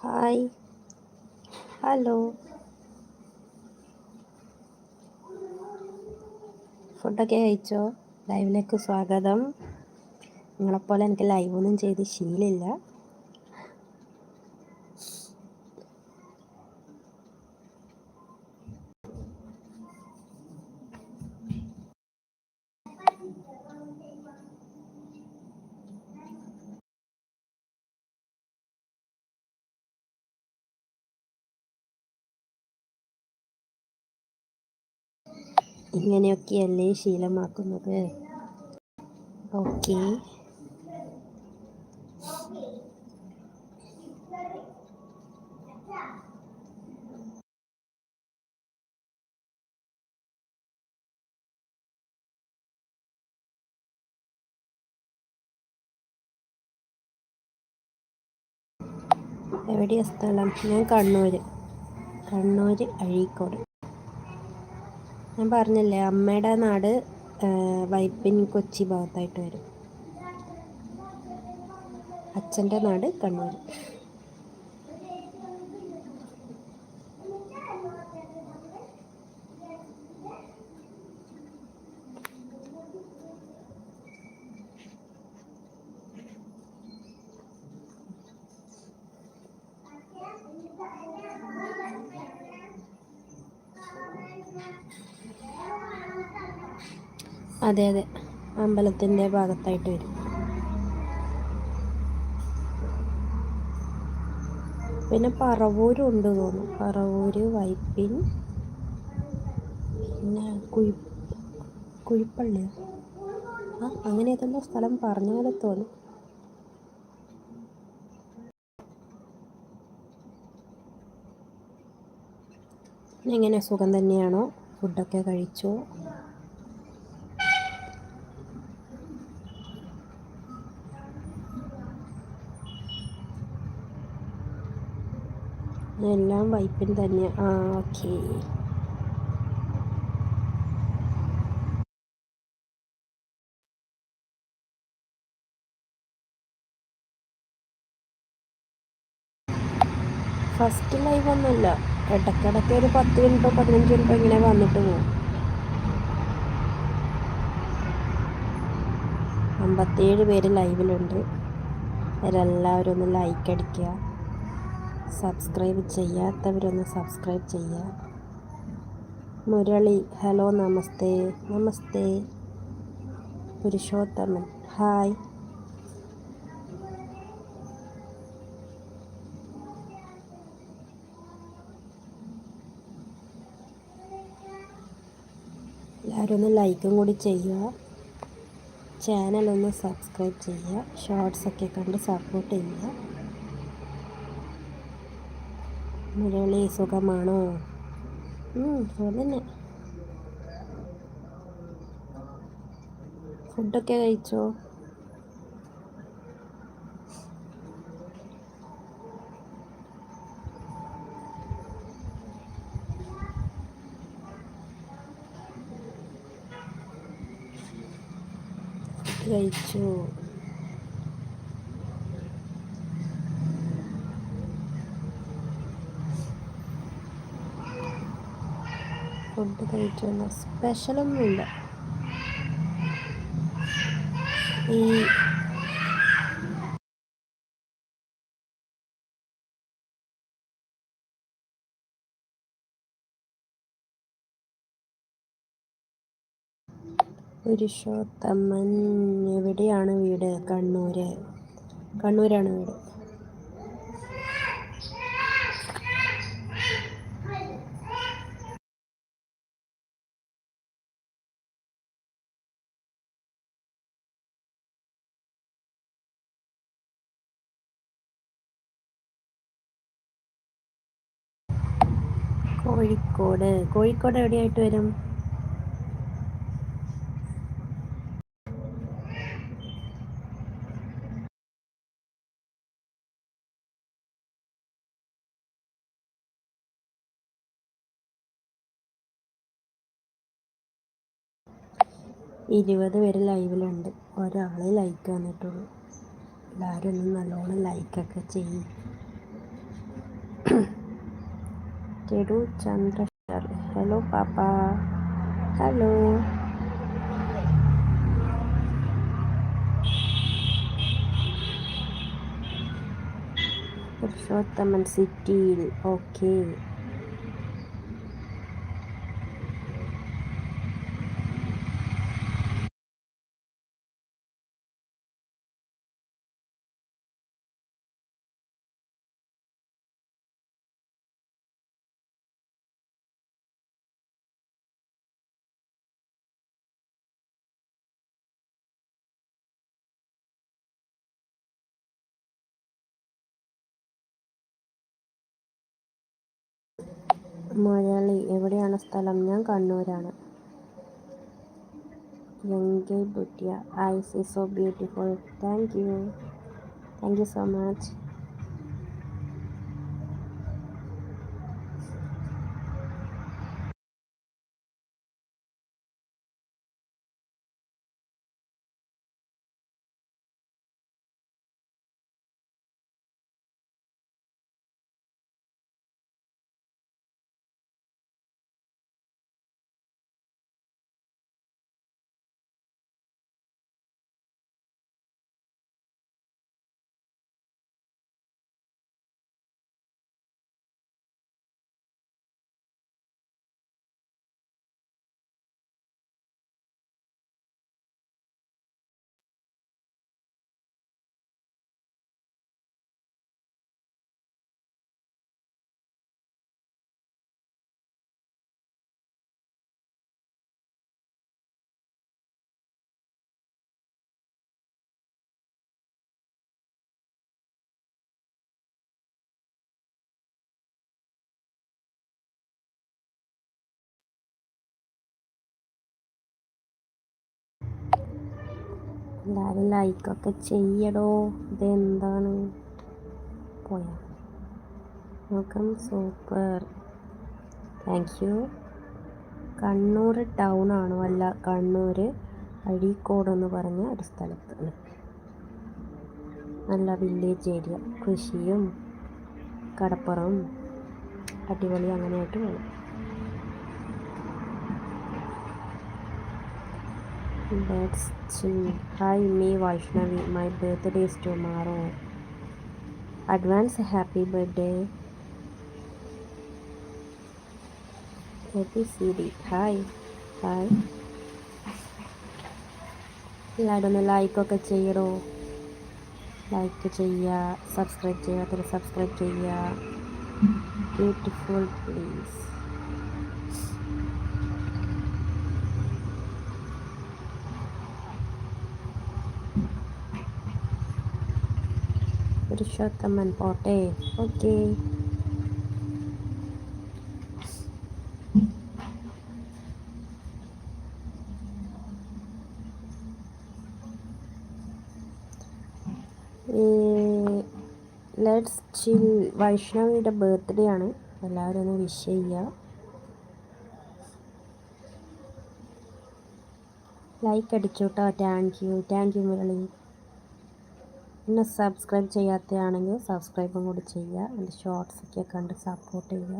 Hi hello ഫുഡൊക്കെ കഴിച്ചോ? ലൈവിലേക്ക് സ്വാഗതം. നിങ്ങളെപ്പോലെ എനിക്ക് ലൈവൊന്നും ചെയ്ത് ശീലില്ല ഇങ്ങനെയൊക്കെയല്ലേ ശീലമാക്കുന്നത്? ഓക്കെ. എവിടെയാണ് സ്ഥലം? ഞാൻ കണ്ണൂർ കണ്ണൂർ അഴീക്കോട്. ഞാൻ പറഞ്ഞല്ലേ അമ്മയുടെ നാട് വൈപ്പിൻ കൊച്ചി ഭാഗത്തായിട്ട് വരും. അച്ഛന്റെ നാട് കണ്ണൂർ അതെ അതെ. അമ്പലത്തിന്റെ ഭാഗത്തായിട്ട് വരും. പിന്നെ പറവൂരും ഉണ്ട് തോന്നുന്നു. പറവൂര് വൈപ്പിൻ പിന്നെ കുഴി കുഴിപ്പള്ളി. ആ അങ്ങനെ ഏതെല്ലാം സ്ഥലം പറഞ്ഞ പോലെ തോന്നും. എങ്ങനെ സുഖം തന്നെയാണോ? ഫുഡൊക്കെ കഴിച്ചോ? എല്ലാം വൈപ്പിൻ തന്നെ. ആ ഓക്കെ. ഫസ്റ്റ് ലൈവ് ഒന്നുമില്ല. ഇടയ്ക്കിടയ്ക്ക് ഒരു പത്ത് മിനിറ്റോ പതിനഞ്ച് മിനിറ്റോ ഇങ്ങനെ വന്നിട്ട് പോകും അമ്പത്തേഴ് പേര് ലൈവിലുണ്ട്. അവരെല്ലാവരും ഒന്ന് ലൈക്ക് അടിക്കുക. സബ്സ്ക്രൈബ് ചെയ്യാത്തവരൊന്ന് സബ്സ്ക്രൈബ് ചെയ്യുക മുരളി ഹലോ നമസ്തേ. നമസ്തേ. പുരുഷോത്തമൻ ഹായ്. എല്ലാവരും ഒന്ന് ലൈക്കും കൂടി ചെയ്യുക. ചാനലൊന്ന് സബ്സ്ക്രൈബ് ചെയ്യുക. ഷോർട്സൊക്കെ കണ്ട് സപ്പോർട്ട് ചെയ്യുക. മുരളി സുഖമാണോ? സുഖം തന്നെ. ഫുഡൊക്കെ കഴിച്ചോ? കഴിച്ചു? ഫുഡ് കഴിച്ചുള്ള സ്പെഷ്യലൊന്നുമില്ല. ഈ പുരുഷോത്തമൻ എവിടെയാണ് വീട്? കണ്ണൂർ കണ്ണൂരാണ് വീട്. കോഴിക്കോട്. കോഴിക്കോട് എവിടെയായിട്ട് വരും? ഇരുപത് പേര് ലൈവിലുണ്ട്. ഒരാളെ ലൈക്ക് വന്നിട്ടുള്ളൂ. എല്ലാവരും ഒന്ന് നല്ലോണം ലൈക്കൊക്കെ ചെയ്യും. Kiru Chandra Hello Papa. Halo. Persoal teman sedih, Oke. okay. Malayali എവിടെയാണ് സ്ഥലം? ഞാൻ കണ്ണൂരാണ്. യങ്കെ ബുട്ടിയ I see so beautiful. Thank you. Thank you so much. എല്ലാവരും ലൈക്കൊക്കെ ചെയ്യടോ. ഇതെന്താണ്? പോയാ. നോക്കാം. Super. Thank you Kannur town ആണോ. അല്ല കണ്ണൂർ അഴീക്കോട് എന്ന് പറഞ്ഞ ഒരു സ്ഥലത്താണ് നല്ല വില്ലേജ് ഏരിയ കൃഷിയും കടപ്പുറവും അടിപൊളി അങ്ങനെയായിട്ട് വേണം Let's chill. Hi, me Vaishnavi. My birthday is tomorrow. Advance happy birthday. Happy CD. Hi. Hi. എല്ലാവരും ഒന്ന് ലൈക്കൊക്കെ ചെയ്യടോ ലൈക്ക് ചെയ്യുക സബ്സ്ക്രൈബ് ചെയ്യാത്തൊരു സബ്സ്ക്രൈബ് ചെയ്യുക ബ്യൂട്ടിഫുൾ പ്ലീസ് പുരുഷോത്തമൻ പോട്ടെ? ഓക്കെ. ലെറ്റ്സ് ചിൽ വൈഷ്ണവിയുടെ ബർത്ത്ഡേ ആണ്. എല്ലാവരും ഒന്ന് വിഷ് ചെയ്യുക ലൈക്ക് അടിച്ചു കേട്ടോ thank you thank you Murali. പിന്നെ സബ്സ്ക്രൈബ് ചെയ്യാത്തതാണെങ്കിൽ സബ്സ്ക്രൈബും കൂടി ചെയ്യുക. എന്റെ ഷോർട്സൊക്കെ കണ്ട് സപ്പോർട്ട് ചെയ്യുക.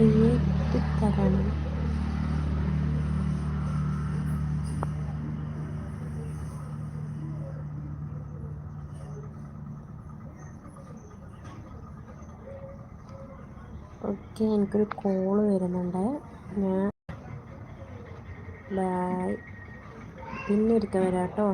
ക്രിയേറ്റ് തരണം ഓക്കെ എനിക്കൊരു കോൾ വരുന്നുണ്ട്. ഞാൻ ബൈ പിന്നെ ഒരിക്കൽ വരാം കേട്ടോ